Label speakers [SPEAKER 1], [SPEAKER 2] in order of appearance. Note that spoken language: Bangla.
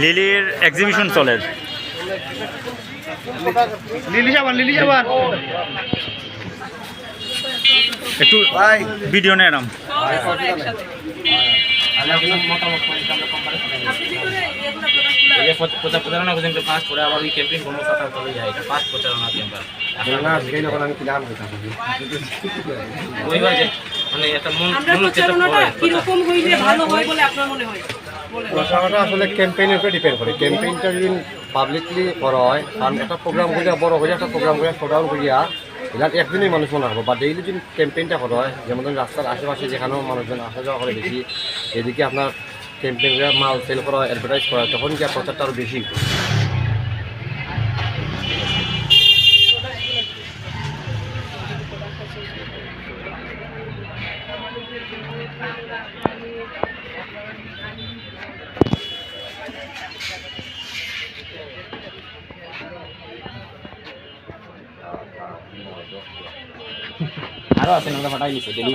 [SPEAKER 1] লিলির এক্সিবিশন চলে।
[SPEAKER 2] লিলি যাবান লিলি যাবান
[SPEAKER 1] একটু ভিডিও নেয় আরাম মতামত
[SPEAKER 3] এই যে প্রচ- প্রচার প্রচারণা করছেন যে পাঁচ পরে আবার ওই ক্যাম্পেইন কোনো চলে যায়। এটা পাঁচ প্রচারণা ক্যাম্পার ওইবার যে মানে একটা মন মন
[SPEAKER 4] প্রচারণাটা
[SPEAKER 3] করে
[SPEAKER 4] হইলে ভালো হয় বলে আপনার মনে হয়?
[SPEAKER 5] প্রচারণাটা আসলে ক্যাম্পেইনের উপরে ডিপেন্ড করে। ক্যাম্পেইনটা যদি পাবলিকলি করা হয় কারণ একটা প্রোগ্রাম করিয়া বড় হয়ে একটা প্রোগ্রাম করিয়া শোডাউন করিয়া এটা একদিনই মানুষ মনে হবে বা ডেইলি যদি ক্যাম্পেইনটা করা হয় যেমন রাস্তার আশেপাশে যেখানেও মানুষজন আসা যাওয়া করে বেশি এদিকে আপনার ক্যাম্পেইন করে মাল সেল করা অ্যাডভার্টাইজ করা, তখন কি প্রচারটা আরও বেশি?
[SPEAKER 3] আরও আছে নামটা ফাটাই দিছে